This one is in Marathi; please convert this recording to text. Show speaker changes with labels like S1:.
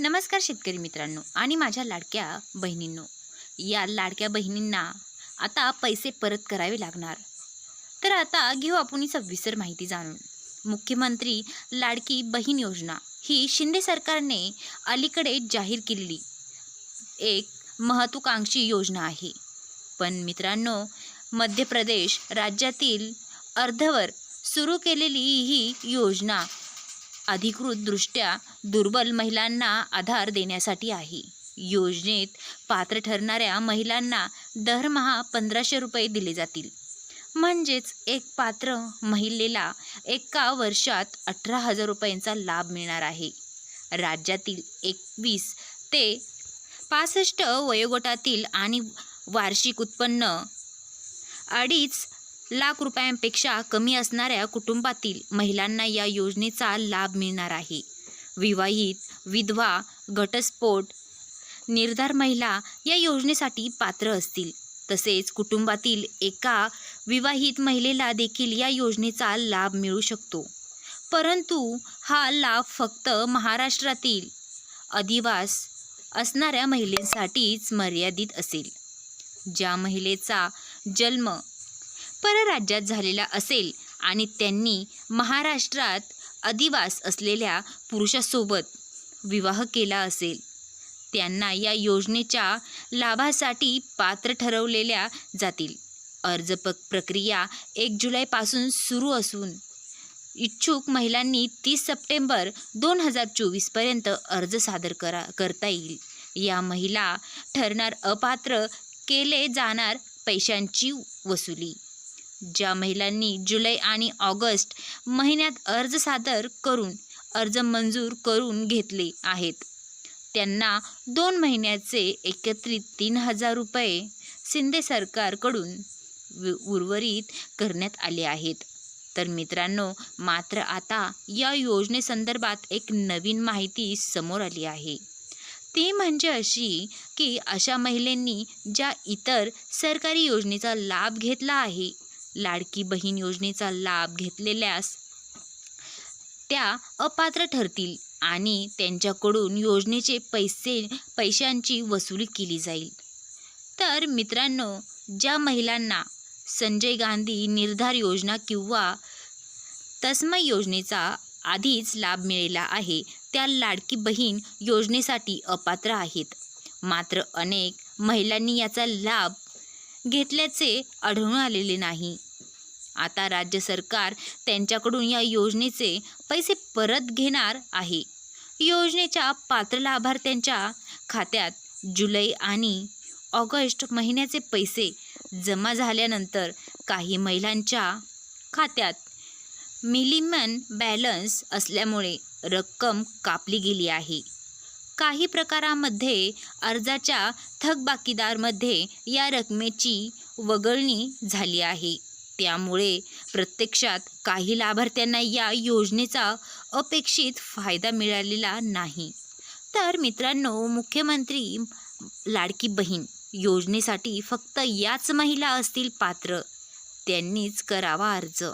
S1: नमस्कार शेतकरी मित्रांनो आणि माझ्या लाडक्या बहिणींनो. या लाडक्या बहिणींना आता पैसे परत करावे लागणार. तर आता घेऊ आपण ही सविस्तर माहिती जाणून. मुख्यमंत्री लाडकी बहीण योजना ही शिंदे सरकारने अलीकडे जाहीर केलेली एक महत्त्वाकांक्षी योजना आहे. पण मित्रांनो मध्य प्रदेश राज्यातील अर्धवर सुरू केलेली ही योजना अधिकृतदृष्ट्या दुर्बल महिलांना आधार देण्यासाठी आहे. योजनेत पात्र ठरणाऱ्या महिलांना दरमहा पंधराशे रुपये दिले जातील. म्हणजेच एक पात्र महिलेला एका वर्षात अठरा हजार रुपयांचा लाभ मिळणार आहे. राज्यातील एकवीस ते पासष्ट वयोगटातील आणि वार्षिक उत्पन्न अडीच लाख रुपयांपेक्षा कमी असणाऱ्या कुटुंबातील महिलांना या योजनेचा लाभ मिळणार आहे. विवाहित विधवा घटस्फोट निर्धार महिला या योजनेसाठी पात्र असतील. तसेच कुटुंबातील एका विवाहित महिलेला देखील या योजनेचा लाभ मिळू शकतो. परंतु हा लाभ फक्त महाराष्ट्रातील अधिवास असणाऱ्या महिलेसाठीच मर्यादित असेल. ज्या महिलेचा जन्म परराज्यात झालेला असेल आणि त्यांनी महाराष्ट्रात अधिवास असलेल्या पुरुषासोबत विवाह केला असेल. त्यांना या योजनेच्या लाभासाठी पात्र ठरवलेल्या जातील. अर्ज प प्रक्रिया एक जुलैपासून सुरू असून इच्छुक महिलांनी तीस सप्टेंबर दोन हजार चोवीसपर्यंत अर्ज सादर करा करता येईल. या महिला ठरणार अपात्र केले जाणार पैशांची वसुली. ज्या महिलांनी जुलै आणि ऑगस्ट महिन्यात अर्ज सादर करून अर्ज मंजूर करून घेतले आहेत. त्यांना दोन महिन्याचे एकत्रित तीन हजार रुपये शिंदे सरकारकडून उर्वरित करण्यात आले आहेत. तर मित्रांनो मात्र आता या योजनेसंदर्भात एक नवीन माहिती समोर आली आहे. ती म्हणजे अशी की अशा महिलांनी ज्या इतर सरकारी योजनेचा लाभ घेतला आहे लाडकी बहीण योजनेचा लाभ घेतलेल्यास त्या अपात्र ठरतील आणि त्यांच्याकडून योजनेचे पैसे पैशांची वसुली केली जाईल. तर मित्रांनो ज्या महिलांना संजय गांधी निर्धार योजना किंवा तस्मय योजनेचा आधीच लाभ मिळाला आहे त्या लाडकी बहीण योजनेसाठी अपात्र आहेत. मात्र अनेक महिलांनी याचा लाभ घेतल्याचे आढळून आलेले नाही. आता राज्य सरकार त्यांच्याकडून या योजनेचे पैसे परत घेणार आहे. योजनेच्या पात्र लाभार्थ्यांच्या खात्यात जुलै आणि ऑगस्ट महिन्याचे पैसे जमा झाल्यानंतर काही महिलांच्या खात्यात मिलिमन बॅलन्स असल्यामुळे रक्कम कापली गेली आहे. काही प्रकारामध्ये अर्जाच्या थकबाकीदारमध्ये या रकमेची वगळणी झाली आहे. त्यामुळे प्रत्यक्षात काही लाभार्थ्यांना या योजनेचा अपेक्षित फायदा मिळालेला नाही. तर मित्रांनो मुख्यमंत्री लाडकी बहीण योजनेसाठी फक्त याच महिला असतील पात्र. त्यांनीच करावा अर्ज.